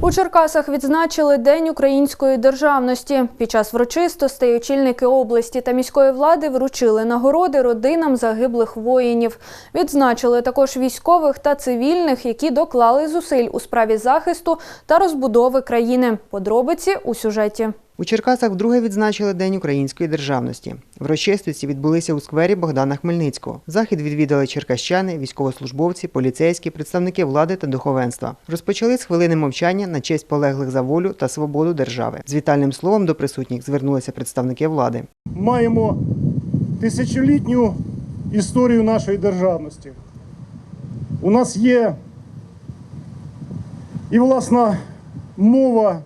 У Черкасах відзначили День української державності. Під час врочистостей очільники області та міської влади вручили нагороди родинам загиблих воїнів. Відзначили також військових та цивільних, які доклали зусиль у справі захисту та розбудови країни. Подробиці у сюжеті. У Черкасах вдруге відзначили День української державності. Врочистості відбулися у сквері Богдана Хмельницького. Захід відвідали черкащани, військовослужбовці, поліцейські, представники влади та духовенства. Розпочали з хвилини мовчання на честь полеглих за волю та свободу держави. З вітальним словом до присутніх звернулися представники влади. маємо тисячолітню історію нашої державності. У нас є і власна мова,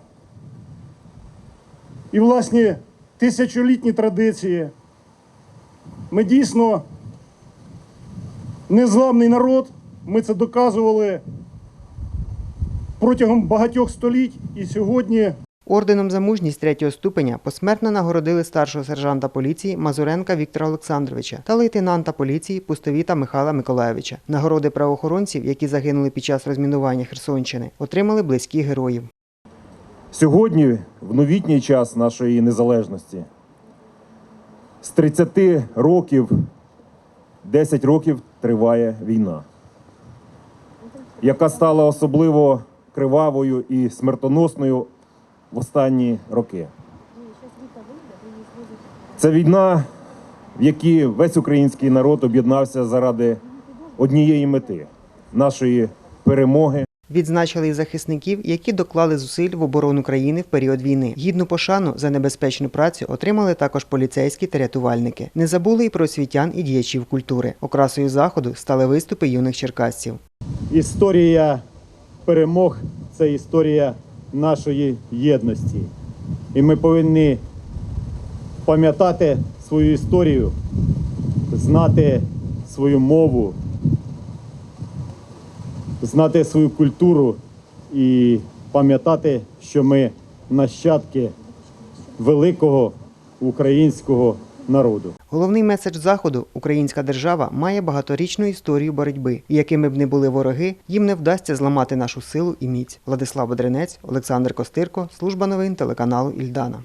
і власні тисячолітні традиції. Ми дійсно незламний народ. Ми це доказували протягом багатьох століть і сьогодні Орденом за мужність третього ступеня посмертно нагородили старшого сержанта поліції Мазуренка Віктора Олександровича та лейтенанта поліції Пустовіта Михайла Миколаєвича. Нагороди правоохоронців, які загинули під час розмінування Херсонщини, отримали близькі героїв. Сьогодні, в новітній час нашої незалежності, з 30 років 10 років триває війна, яка стала особливо кривавою і смертоносною в останні роки. Це війна, в якій весь український народ об'єднався заради однієї мети нашої перемоги. Відзначили й захисників, які доклали зусиль в оборону країни в період війни. Гідну пошану за небезпечну працю отримали також поліцейські та рятувальники. Не забули й про освітян і діячів культури. Окрасою заходу стали виступи юних черкасців. Історія перемог це історія нашої єдності. І ми повинні пам'ятати свою історію, знати свою мову, знати свою культуру і пам'ятати, що ми нащадки великого українського народу. Головний меседж заходу українська держава має багаторічну історію боротьби, і якими б не були вороги, їм не вдасться зламати нашу силу і міць. Владислав Бодренець, Олександр Костирко, служба новин телеканалу Ільдана.